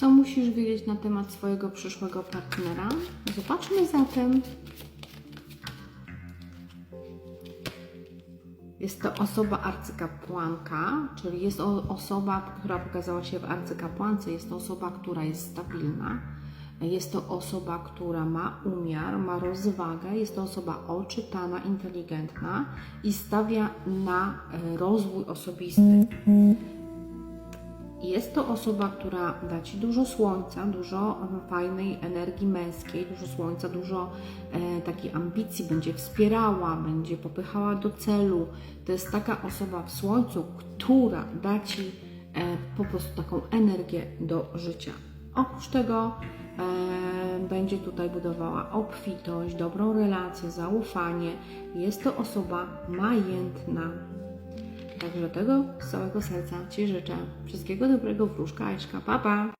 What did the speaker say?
Co musisz wiedzieć na temat swojego przyszłego partnera? Zobaczmy zatem. Jest to osoba arcykapłanka, czyli jest osoba, która pokazała się w arcykapłance. Jest to osoba, która jest stabilna. Jest to osoba, która ma umiar, ma rozwagę. Jest to osoba oczytana, inteligentna i stawia na e, rozwój osobisty. Jest to osoba, która da Ci dużo słońca, dużo e, fajnej energii męskiej, dużo słońca, dużo e, takiej ambicji, będzie wspierała, będzie popychała do celu. To jest taka osoba w słońcu, która da Ci e, po prostu taką energię do życia. Oprócz tego e, będzie tutaj budowała obfitość, dobrą relację, zaufanie. Jest to osoba majętna, Także tego z całego serca Ci życzę. Wszystkiego dobrego, wróżka Eszka. Pa, pa!